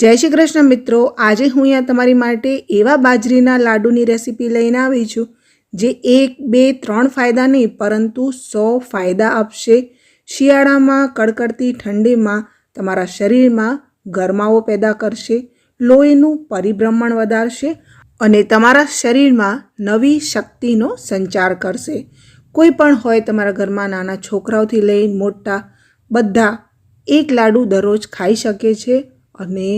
જય શ્રી કૃષ્ણ મિત્રો. આજે હું અહીંયા તમારી માટે એવા બાજરીના લાડુની રેસીપી લઈને આવી છું, જે એક, બે, ત્રણ ફાયદા નહીં, પરંતુ સો ફાયદા આપશે. શિયાળામાં, કડકડતી ઠંડીમાં તમારા શરીરમાં ગરમાવો પેદા કરશે, લોહીનું પરિભ્રમણ વધારશે અને તમારા શરીરમાં નવી શક્તિનો સંચાર કરશે. કોઈ પણ હોય તમારા ઘરમાં નાના છોકરાઓથી લઈને મોટા, બધા એક લાડુ દરરોજ ખાઈ શકે છે. અને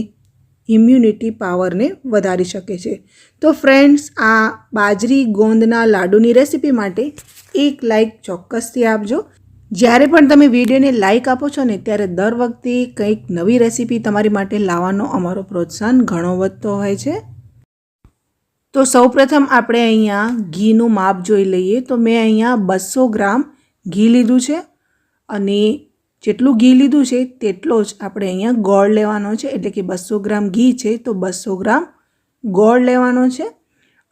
ઇમ્યુનિટી પાવરને વધારી શકે છે. તો ફ્રેન્ડ્સ આ બાજરી ગોંદના લાડુની રેસીપી માટે એક લાઈક ચોક્કસથી આપજો. જ્યારે પણ તમે વિડીયોને લાઇક આપો છો ને, ત્યારે દર વખતે કંઈક નવી રેસીપી તમારી માટે લાવવાનો અમારો પ્રોત્સાહન ઘણો વધતો હોય છે. તો સૌપ્રથમ આપણે અહીંયા ઘીનું માપ જોઈ લઈએ. તો મેં અહીંયા બસો ગ્રામ ઘી લીધું છે અને જેટલું ઘી લીધું છે તેટલો જ આપણે અહીંયા ગોળ લેવાનો છે. એટલે કે બસો ગ્રામ ઘી છે તો બસો ગ્રામ ગોળ લેવાનો છે.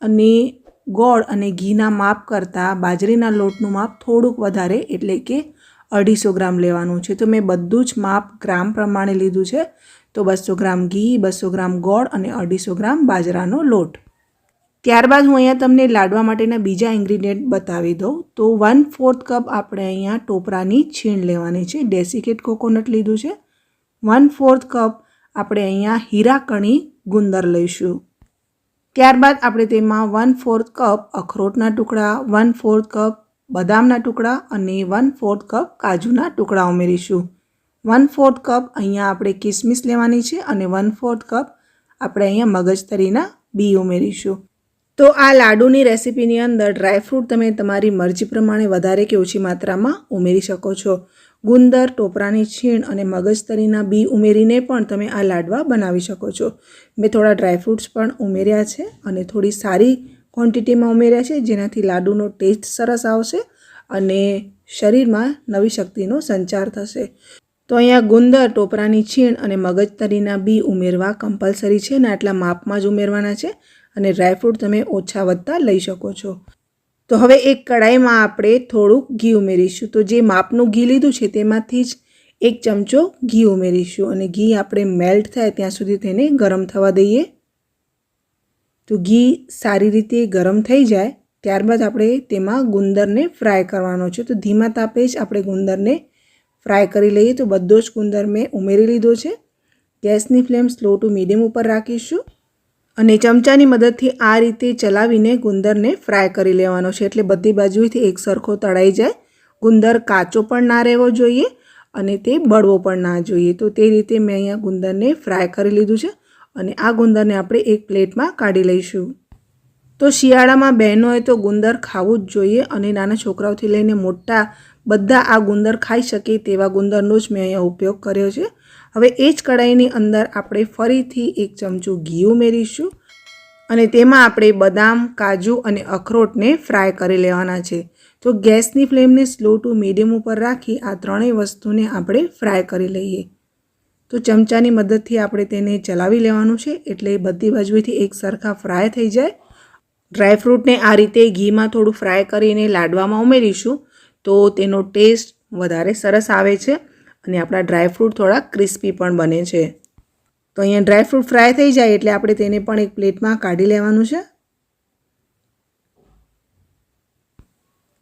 અને ગોળ અને ઘીના માપ કરતાં બાજરીના લોટનું માપ થોડુંક વધારે એટલે કે અઢીસો ગ્રામ લેવાનું છે. તો મેં બધું જ માપ ગ્રામ પ્રમાણે લીધું છે. તો બસો ગ્રામ ઘી, બસો ગ્રામ ગોળ અને અઢીસો ગ્રામ બાજરાનો લોટ. ત્યારબાદ હું અહીંયા તમને લાડવા માટેના બીજા ઇન્ગ્રીડિયન્ટ બતાવી દઉં. તો વન ફોર્થ કપ આપણે અહીંયા ટોપરાની છીણ લેવાની છે. ડેસિકેટ કોકોનટ લીધું છે. વન ફોર્થ કપ આપણે અહીંયા હીરાકણી ગુંદર લઈશું. ત્યારબાદ આપણે તેમાં વન ફોર્થ કપ અખરોટના ટુકડા વન ફોર્થ કપ બદામના ટુકડા અને વન ફોર્થ કપ કાજુના ટુકડા ઉમેરીશું. વન ફોર્થ કપ અહીંયા આપણે કિસમિસ લેવાની છે અને વન ફોર્થ કપ આપણે અહીંયા મગજતરીના બી ઉમેરીશું. તો આ લાડુની રેસીપીની અંદર ડ્રાયફ્રૂટ તમે તમારી મરજી પ્રમાણે વધારે કે ઓછી માત્રામાં ઉમેરી શકો છો. ગુંદર, ટોપરાની છીણ અને મગજતરીના બી ઉમેરીને પણ તમે આ લાડવા બનાવી શકો છો. મેં થોડા ડ્રાયફ્રૂટ્સ પણ ઉમેર્યા છે અને થોડી સારી ક્વોન્ટિટીમાં ઉમેર્યા છે, જેનાથી લાડુનો ટેસ્ટ સરસ આવશે અને શરીરમાં નવી શક્તિનો સંચાર થશે. તો અહીંયા ગુંદર, ટોપરાની છીણ અને મગજતરીના બી ઉમેરવા કમ્પલસરી છે અને આટલા માપમાં જ ઉમેરવાના છે. અને ડ્રાયફ્રૂટ તમે ઓછા વધતા લઈ શકો છો. તો હવે એક કડાઈમાં આપણે થોડુંક ઘી ઉમેરીશું. તો જે માપનું ઘી લીધું છે તેમાંથી જ એક ચમચો ઘી ઉમેરીશું અને ઘી આપણે મેલ્ટ થાય ત્યાં સુધી તેને ગરમ થવા દઈએ. તો ઘી સારી રીતે ગરમ થઈ જાય, ત્યારબાદ આપણે તેમાં ગુંદરને ફ્રાય કરવાનો છે. તો ધીમા તાપે જ આપણે ગુંદરને ફ્રાય કરી લઈએ. તો બધો જ ગુંદર મેં ઉમેરી લીધો છે. ગેસની ફ્લેમ સ્લો ટુ મીડિયમ ઉપર રાખીશું. અને ચમચાની મદદથી આ રીતે ચલાવીને ગુંદરને ફ્રાય કરી લેવાનો છે. એટલે બધી બાજુએથી એક સરખો તળાઈ જાય. ગુંદર કાચો પણ ના રહેવો જોઈએ અને તે બળવો પણ ના જોઈએ. તો તે રીતે મેં અહીંયા ગુંદરને ફ્રાય કરી લીધું છે અને આ ગુંદરને આપણે એક પ્લેટમાં કાઢી લઈશું. તો શિયાળામાં બહેનોએ તો ગુંદર ખાવું જ જોઈએ અને નાના છોકરાઓથી લઈને મોટા બધા આ ગુંદર ખાઈ શકે તેવા ગુંદરનો જ મેં અહીંયા ઉપયોગ કર્યો છે. હવે એ જ કઢાઈની અંદર આપણે ફરીથી એક ચમચું ઘી ઉમેરીશું અને તેમાં આપણે બદામ, કાજુ અને અખરોટને ફ્રાય કરી લેવાના છે. તો ગેસની ફ્લેમને સ્લો ટુ મીડિયમ ઉપર રાખી આ ત્રણેય વસ્તુને આપણે ફ્રાય કરી લઈએ. તો ચમચાની મદદથી આપણે તેને ચલાવી લેવાનું છે એટલે બધી બાજુએથી એક સરખા ફ્રાય થઈ જાય. ડ્રાયફ્રૂટને આ રીતે ઘીમાં થોડું ફ્રાય કરીને લાડવામાં ઉમેરીશું તો તેનો ટેસ્ટ વધારે સરસ આવે છે. અને આપણા ડ્રાયફ્રૂટ થોડા ક્રિસ્પી પણ બને છે. તો અહીંયા ડ્રાયફ્રૂટ ફ્રાય થઈ જાય એટલે આપણે તેને પણ એક પ્લેટમાં કાઢી લેવાનું છે.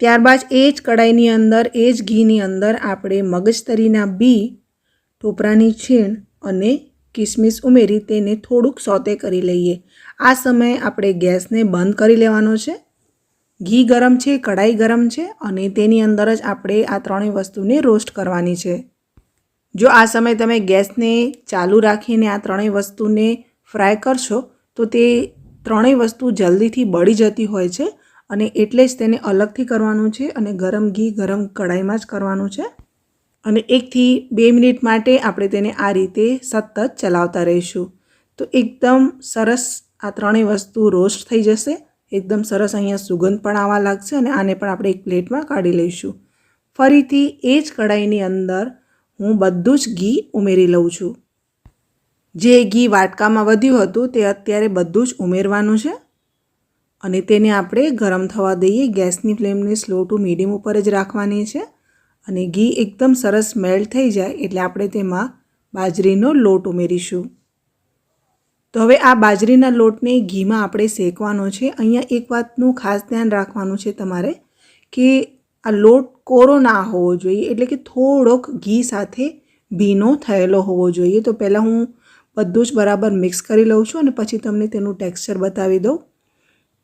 ત્યારબાદ એ જ કડાઈની અંદર, એ જ ઘીની અંદર આપણે મગજતરીના બી ટોપરાની છીણ અને કિસમિસ ઉમેરી તેને થોડુંક સોતે કરી લઈએ. આ સમયે આપણે ગેસને બંધ કરી લેવાનો છે. ઘી ગરમ છે, કઢાઈ ગરમ છે અને તેની અંદર જ આપણે આ ત્રણેય વસ્તુને રોસ્ટ કરવાની છે. જો આ સમયે તમે ગેસને ચાલુ રાખીને આ ત્રણેય વસ્તુને ફ્રાય કરશો, તો તે ત્રણેય વસ્તુ જલ્દીથી બળી જતી હોય છે અને એટલે જ તેને અલગથી કરવાનું છે અને ગરમ ઘી ગરમ કઢાઈમાં જ કરવાનું છે. અને એકથી બે મિનિટ માટે આપણે તેને આ રીતે સતત ચલાવતા રહીશું. તો એકદમ સરસ આ ત્રણેય વસ્તુ રોસ્ટ થઈ જશે. એકદમ સરસ અહીંયા સુગંધ પણ આવવા લાગશે અને આને પણ આપણે એક પ્લેટમાં કાઢી લઈશું. ફરીથી એ જ કઢાઈની અંદર હું બધું જ ઘી ઉમેરી લઉં છું. જે ઘી વાટકામાં વધ્યું હતું તે અત્યારે બધું જ ઉમેરવાનું છે અને તેને આપણે ગરમ થવા દઈએ ગેસની ફ્લેમને સ્લો ટુ મીડિયમ ઉપર જ રાખવાની છે અને ઘી એકદમ સરસ મેલ્ટ થઈ જાય એટલે આપણે તેમાં બાજરીનો લોટ ઉમેરીશું. તો હવે આ બાજરીના લોટને ઘીમાં આપણે શેકવાનો છે. અહીંયા એક વાતનું ખાસ ધ્યાન રાખવાનું છે તમારે કે આ લોટ કોરો ના હોવો જોઈએ, એટલે કે થોડોક ઘી સાથે ભીનો થયેલો હોવો જોઈએ. તો પહેલાં હું બધું જ બરાબર મિક્સ કરી લઉં છું અને પછી તમને તેનું ટેક્સચર બતાવી દઉં.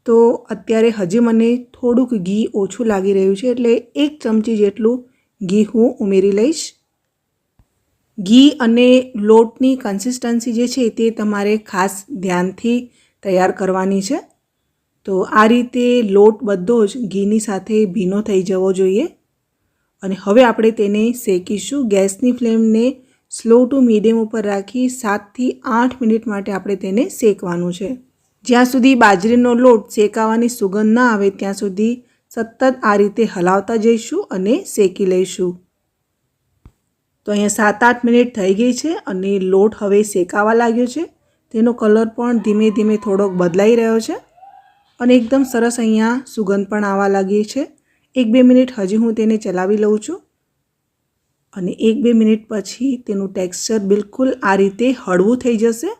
તો અત્યારે હજી મને થોડુંક ઘી ઓછું લાગી રહ્યું છે, એટલે એક ચમચી જેટલું ઘી હું ઉમેરી લઈશ. ઘી અને લોટની કન્સિસ્ટન્સી જે છે તે તમારે ખાસ ધ્યાનથી તૈયાર કરવાની છે. તો આ રીતે લોટ બધો જ ઘીની સાથે ભીનો થઈ જવો જોઈએ. અને હવે આપણે તેને શેકીશું. ગેસની ફ્લેમને સ્લો ટુ મીડિયમ ઉપર રાખી સાતથી આઠ મિનિટ માટે આપણે તેને શેકવાનું છે. જ્યાં સુધી બાજરીનો લોટ શેકાવાની સુગંધ ના આવે ત્યાં સુધી સતત આ રીતે હલાવતા જઈશું અને શેકી લઈશું. તો અહીંયા સાત આઠ મિનિટ થઈ ગઈ છે અને લોટ હવે શેકાવા લાગ્યો છે. તેનો કલર પણ ધીમે ધીમે થોડોક બદલાઈ રહ્યો છે. અને એકદમ સરસ અહીંયા સુગંધ પણ આવવા લાગી છે. એક બે મિનિટ હજી હું તેને ચલાવી લઉં છું. અને એક બે મિનિટ પછી તેનું ટેક્સચર બિલકુલ આ રીતે હળવું થઈ જશે.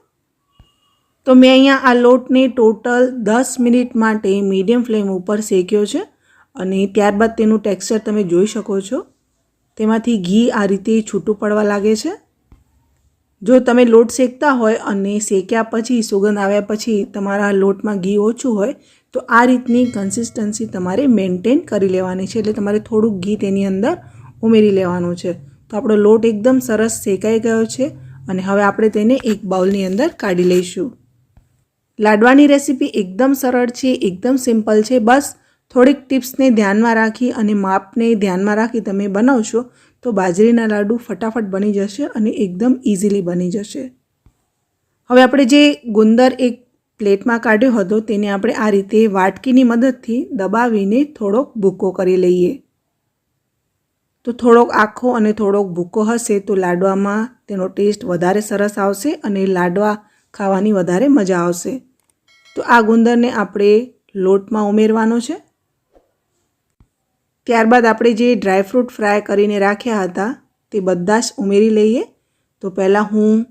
તો મેં અહીંયા આ લોટને ટોટલ દસ મિનિટ માટે મીડિયમ ફ્લેમ ઉપર શેક્યો છે અને ત્યારબાદ તેનું ટેક્સચર તમે જોઈ શકો છો. તેમાંથી ઘી આ રીતે છૂટું પડવા લાગે છે. જો તમે લોટ શેકતા હોય અને શેક્યા પછી, સુગંધ આવ્યા પછી તમારા લોટમાં ઘી ઓછું હોય, તો આ રીતની કન્સિસ્ટન્સી તમારે મેન્ટેન કરી લેવાની છે. એટલે તમારે થોડુંક ઘી તેની અંદર ઉમેરી લેવાનું છે. તો આપણો લોટ એકદમ સરસ શેકાઈ ગયો છે અને હવે આપણે તેને એક બાઉલની અંદર કાઢી લઈશું. લાડવાની રેસીપી એકદમ સરળ છે, એકદમ સિમ્પલ છે. બસ થોડીક ટિપ્સને ધ્યાનમાં રાખી અને માપને ધ્યાનમાં રાખી તમે બનાવશો તો બાજરીના લાડુ ફટાફટ બની જશે અને એકદમ ઇઝીલી બની જશે. હવે આપણે જે ગુંદર એક પ્લેટમાં કાઢ્યો હતો તેને આપણે આ રીતે વાટકીની મદદથી દબાવીને થોડોક ભૂકો કરી લઈએ. તો થોડોક આખો અને થોડોક ભૂકો હશે તો લાડવામાં તેનો ટેસ્ટ વધારે સરસ આવશે અને લાડવા ખાવાની વધારે મજા આવશે. તો આ ગુંદરને આપણે લોટમાં ઉમેરવાનો છે. ત્યારબાદ આપણે જે ડ્રાયફ્રૂટ ફ્રાય કરીને રાખ્યા હતા, તે બધા જ ઉમેરી લઈએ. તો પહેલાં હું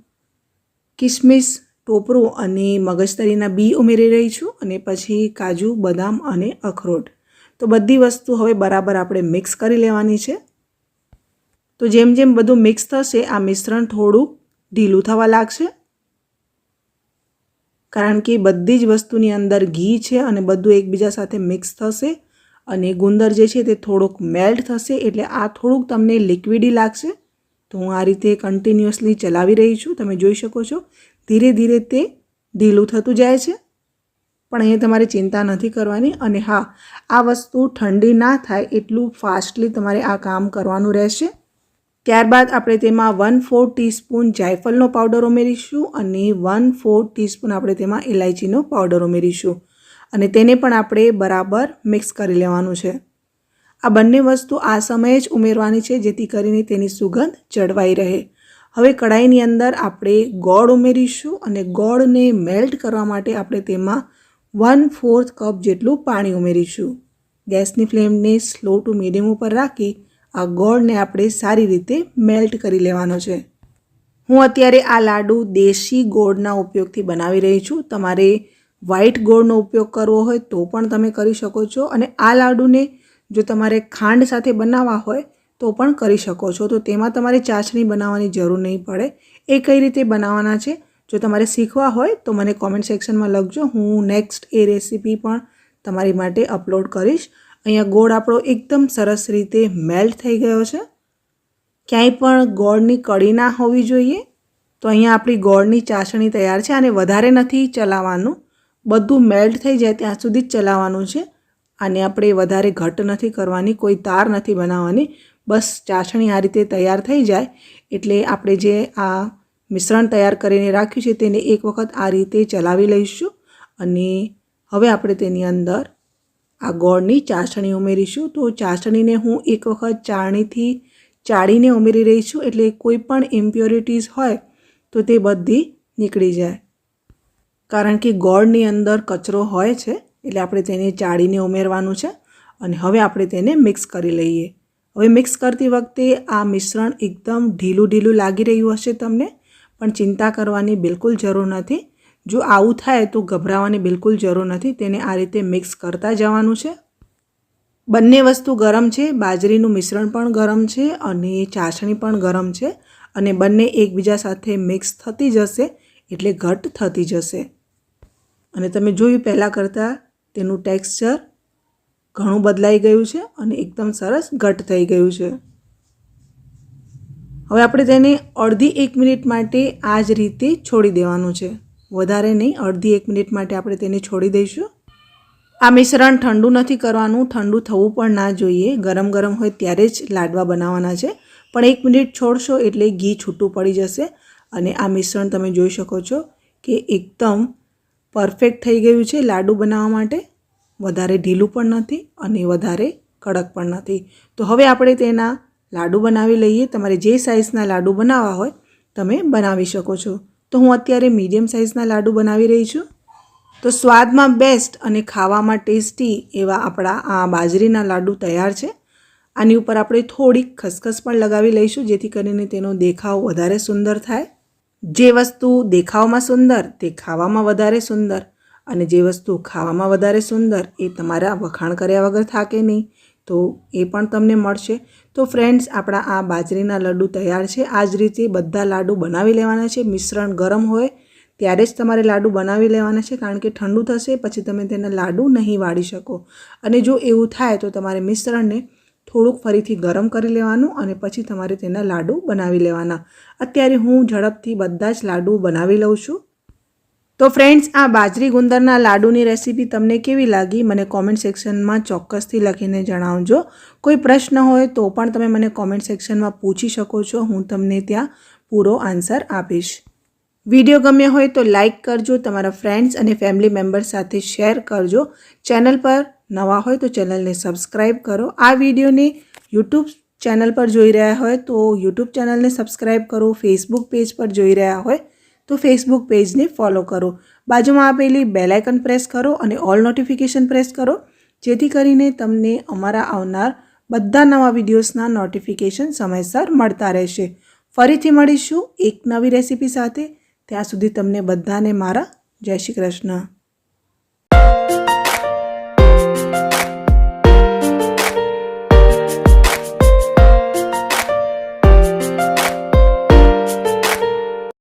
કિસમિસ, ટોપરું અને મગજતરીના બી ઉમેરી રહી છું અને પછી કાજુ, બદામ અને અખરોટ. તો બધી વસ્તુ હવે બરાબર આપણે મિક્સ કરી લેવાની છે. તો જેમ જેમ બધું મિક્સ થશે, આ મિશ્રણ થોડું ઢીલું થવા લાગશે. કારણ કે બધી જ વસ્તુની અંદર ઘી છે અને બધું એકબીજા સાથે મિક્સ થશે. અને ગુંદર જે છે તે થોડોક મેલ્ટ થશે એટલે આ થોડુંક તમને લિક્વિડી લાગશે. તો હું આ રીતે કન્ટિન્યુઅસલી ચલાવી રહી છું. તમે જોઈ શકો છો, ધીરે ધીરે તે ઢીલું થતું જાય છે. પણ અહીંયા તમારે ચિંતા નથી કરવાની અને હા, આ વસ્તુ ઠંડી ના થાય એટલું ફાસ્ટલી તમારે આ કામ કરવાનું રહેશે. ત્યારબાદ આપણે તેમાં વન ફોર ટીસ્પૂન જાયફળનો પાવડર ઉમેરીશું અને વન ફોર ટીસ્પૂન આપણે તેમાં ઇલાયચીનો પાવડર ઉમેરીશું. અને તેને પણ આપણે બરાબર મિક્સ કરી લેવાનું છે. આ બંને વસ્તુ આ સમયે જ ઉમેરવાની છે, જેથી કરીને તેની સુગંધ જળવાઈ રહે. હવે કઢાઈની અંદર આપણે ગોળ ઉમેરીશું અને ગોળને મેલ્ટ કરવા માટે આપણે તેમાં વન ફોર્થ કપ જેટલું પાણી ઉમેરીશું. ગેસની ફ્લેમને સ્લો ટુ મીડિયમ ઉપર રાખી આ ગોળને આપણે સારી રીતે મેલ્ટ કરી લેવાનો છે. હું અત્યારે આ લાડુ દેશી ગોળના ઉપયોગથી બનાવી રહી છું. તમારે વ્હાઈટ ગોળનો ઉપયોગ કરવો હોય તો પણ તમે કરી શકો છો. અને આ લાડુને જો તમારે ખાંડ સાથે બનાવવા હોય તો પણ કરી શકો છો. તો તેમાં તમારે ચાસણી બનાવવાની જરૂર નહીં પડે. એ કઈ રીતે બનાવવાના છે? જો તમારે શીખવા હોય તો મને કોમેન્ટ સેક્શનમાં લખજો. હું નેક્સ્ટ એ રેસીપી પણ તમારી માટે અપલોડ કરીશ. અહીંયા ગોળ આપણો એકદમ સરસ રીતે મેલ્ટ થઈ ગયો છે. ક્યાંય પણ ગોળની કડી ના હોવી જોઈએ. તો અહીંયા આપણી ગોળની ચાસણી તૈયાર છે અને વધારે નથી ચલાવવાનું. બધું મેલ્ટ થઈ જાય ત્યાં સુધી જ ચલાવવાનું છે. આને આપણે વધારે ઘટ નથી કરવાની, કોઈ તાર નથી બનાવવાની. બસ ચાસણી આ રીતે તૈયાર થઈ જાય. એટલે આપણે જે આ મિશ્રણ તૈયાર કરીને રાખ્યું છે તેને એક વખત આ રીતે ચલાવી લઈશું. અને હવે આપણે તેની અંદર આ ગોળની ચાસણી ઉમેરીશું. તો ચાસણીને હું એક વખત ચાળણીથી ચાળીને ઉમેરી રહી છું. એટલે કોઈ પણ ઇમ્પ્યોરિટીઝ હોય તો તે બધી નીકળી જાય. કારણ કે ગોળની અંદર કચરો હોય છે, એટલે આપણે તેને ચાળીને ઉમેરવાનું છે અને હવે આપણે તેને મિક્સ કરી લઈએ. હવે મિક્સ કરતી વખતે આ મિશ્રણ એકદમ ઢીલું ઢીલું લાગી રહ્યું હશે તમને, પણ ચિંતા કરવાની બિલકુલ જરૂર નથી. જો આવું થાય તો ગભરાવાની બિલકુલ જરૂર નથી, તેને આ રીતે મિક્સ કરતા જવાનું છે. બંને વસ્તુ ગરમ છે, બાજરીનું મિશ્રણ પણ ગરમ છે અને ચાસણી પણ ગરમ છે અને બંને એકબીજા સાથે મિક્સ થતી જશે, એટલે ઘટ થતી જશે. અને તમે જોયું પહેલાં કરતાં તેનું ટેક્સચર ઘણું બદલાઈ ગયું છે અને એકદમ સરસ ઘટ થઈ ગયું છે. હવે આપણે તેને અડધી એક મિનિટ માટે આ જ રીતે છોડી દેવાનું છે. વધારે નહીં, અડધી એક મિનિટ માટે આપણે તેને છોડી દઈશું. આ મિશ્રણ ઠંડુ નથી કરવાનું, ઠંડુ થવું પણ ના જોઈએ. ગરમ ગરમ હોય ત્યારે જ લાડવા બનાવવાના છે. પણ એક મિનિટ છોડશો એટલે ઘી છૂટું પડી જશે. અને આ મિશ્રણ તમે જોઈ શકો છો કે એકદમ પરફેક્ટ થઈ ગયું છે લાડુ બનાવવા માટે. વધારે ઢીલું પણ નથી અને વધારે કડક પણ નથી. તો હવે આપણે તેના લાડુ બનાવી લઈએ. તમારે જે સાઇઝના લાડુ બનાવવા હોય તમે બનાવી શકો છો. તો હું અત્યારે મીડિયમ સાઇઝના લાડુ બનાવી રહી છું. તો સ્વાદમાં બેસ્ટ અને ખાવામાં ટેસ્ટી એવા આપણા આ બાજરીના લાડુ તૈયાર છે. આની ઉપર આપણે થોડીક ખસખસ પણ લગાવી લઈશું, જેથી કરીને તેનો દેખાવ વધારે સુંદર થાય. જે વસ્તુ દેખાવમાં સુંદર, તે ખાવામાં વધારે સુંદર અને જે વસ્તુ ખાવામાં વધારે સુંદર, એ તમારા વખાણ કર્યા વગર થાકે નહીં. તો એ પણ તમને મળશે. તો ફ્રેન્ડ્સ આપણા આ બાજરીના લડ્ડુ તૈયાર છે. આ જ રીતે બધા લાડુ બનાવી લેવાના છે. મિશ્રણ ગરમ હોય ત્યારે જ તમારે લાડુ બનાવી લેવાના છે કારણ કે ઠંડુ થશે, પછી તમે તેના લાડુ નહીં વાળી શકો. અને જો એવું થાય તો તમારે મિશ્રણને થોડુંક ફરીથી ગરમ કરી લેવાનું અને પછી તમારે તેના લાડુ બનાવી લેવાના. અત્યારે હું ઝડપથી બધા જ લાડુ બનાવી લઉં છું. તો ફ્રેન્ડ્સ, આ બાજરી ગુંદરના લાડુની રેસીપી તમને કેવી લાગી મને કોમેન્ટ સેક્શનમાં ચોક્કસથી લખીને જણાવજો. કોઈ પ્રશ્ન હોય તો પણ તમે મને કોમેન્ટ સેક્શનમાં પૂછી શકો છો, હું તમને ત્યાં પૂરો આન્સર આપીશ. વીડિયો ગમ્યો હોય તો લાઈક કરજો, તમારા ફ્રેન્ડ્સ અને ફેમિલી મેમ્બર્સ સાથે શેર કરજો. ચેનલ પર નવા હોય તો ચેનલને સબસ્ક્રાઈબ કરો. આ વિડીયોને યુટ્યુબ ચેનલ પર જોઈ રહ્યા હોય તો યુટ્યુબ ચેનલને સબસ્ક્રાઈબ કરો, ફેસબુક પેજ પર જોઈ રહ્યા હોય તો ફેસબુક પેજને ફોલો કરો. બાજુમાં આપેલી બેલાઇકન પ્રેસ કરો અને ઓલ નોટિફિકેશન પ્રેસ કરો, જેથી કરીને તમને અમારા આવનાર બધા નવા વિડીયોઝના નોટિફિકેશન સમયસર મળતા રહેશે. ફરીથી મળીશું એક નવી રેસીપી સાથે. ત્યાં સુધી તમને બધાને મારા જય શ્રી કૃષ્ણ.